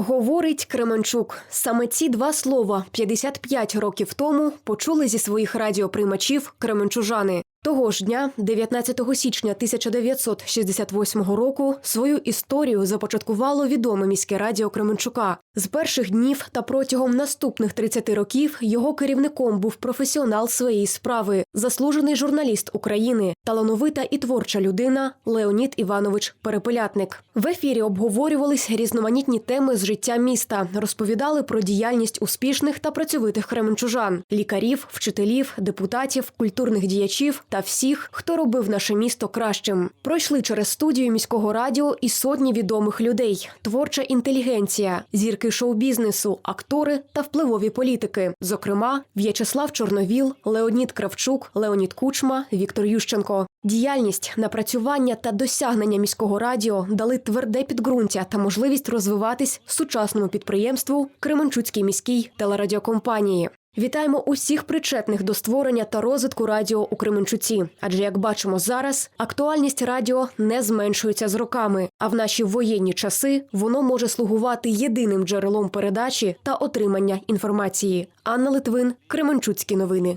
Говорить Кременчук. Саме ці два слова 55 років тому почули зі своїх радіоприймачів кременчужани. Того ж дня, 19 січня 1968 року, свою історію започаткувало відоме міське радіо Кременчука. З перших днів та протягом наступних 30 років його керівником був професіонал своєї справи, заслужений журналіст України, талановита і творча людина Леонід Іванович Перепелятник. В ефірі обговорювались різноманітні теми з життя міста, розповідали про діяльність успішних та працьовитих кременчужан, лікарів, вчителів, депутатів, культурних діячів та всіх, хто робив наше місто кращим. Пройшли через студію міського радіо і сотні відомих людей, творча інтелігенція, зірки шоу-бізнесу, актори та впливові політики. Зокрема, В'ячеслав Чорновіл, Леонід Кравчук, Леонід Кучма, Віктор Ющенко. Діяльність, напрацювання та досягнення міського радіо дали тверде підґрунтя та можливість розвиватись сучасному підприємству Кременчуцькій міській телерадіокомпанії. Вітаємо усіх причетних до створення та розвитку радіо у Кременчуці. Адже, як бачимо зараз, актуальність радіо не зменшується з роками. А в наші воєнні часи воно може слугувати єдиним джерелом передачі та отримання інформації. Анна Литвин, Кременчуцькі новини.